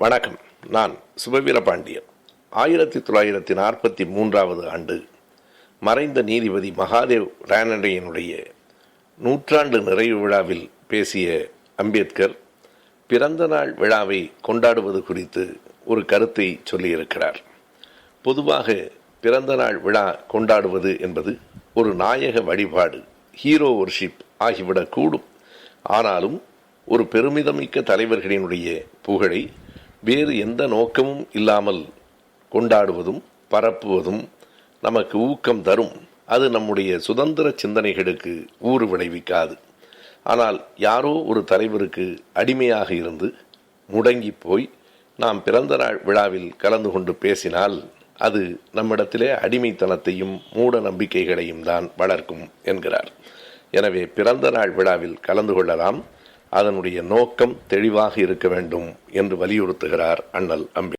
வணக்கம். நான் சுபவீரபாண்டியன் ஆயிரத்தி தொள்ளாயிரத்தி நாற்பத்தி மூன்றாவது ஆண்டு மறைந்த நீதிபதி மகாதேவ் ரானடையனுடைய நூற்றாண்டு நிறைவு விழாவில் பேசிய அம்பேத்கர் பிறந்த நாள் விழாவை கொண்டாடுவது குறித்து ஒரு கருத்தை சொல்லியிருக்கிறார். பொதுவாக பிறந்த நாள் விழா கொண்டாடுவது என்பது ஒரு நாயக வழிபாடு ஹீரோ ஒர்ஷிப் ஆகிவிடக்கூடும். ஆனாலும் ஒரு பெருமிதமிக்க தலைவர்களினுடைய புகழை வேறு எந்த நோக்கமும் இல்லாமல் கொண்டாடுவதும் பரப்புவதும் நமக்கு ஊக்கம் தரும். அது நம்முடைய சுதந்திர சிந்தனைகளுக்கு ஊறு விளைவிக்காது. ஆனால் யாரோ ஒரு தலைவருக்கு அடிமையாக இருந்து முடங்கி போய் நாம் பிறந்த நாள் விழாவில் கலந்து கொண்டு பேசினால் அது நம்மிடத்திலே அடிமைத்தனத்தையும் மூட நம்பிக்கைகளையும் தான் வளர்க்கும் என்கிறார். எனவே பிறந்த நாள் விழாவில் கலந்து கொள்ளலாம். அதனுடைய நோக்கம் தெளிவாக இருக்க வேண்டும் என்று வலியுறுத்துகிறார் அண்ணல் அம்பி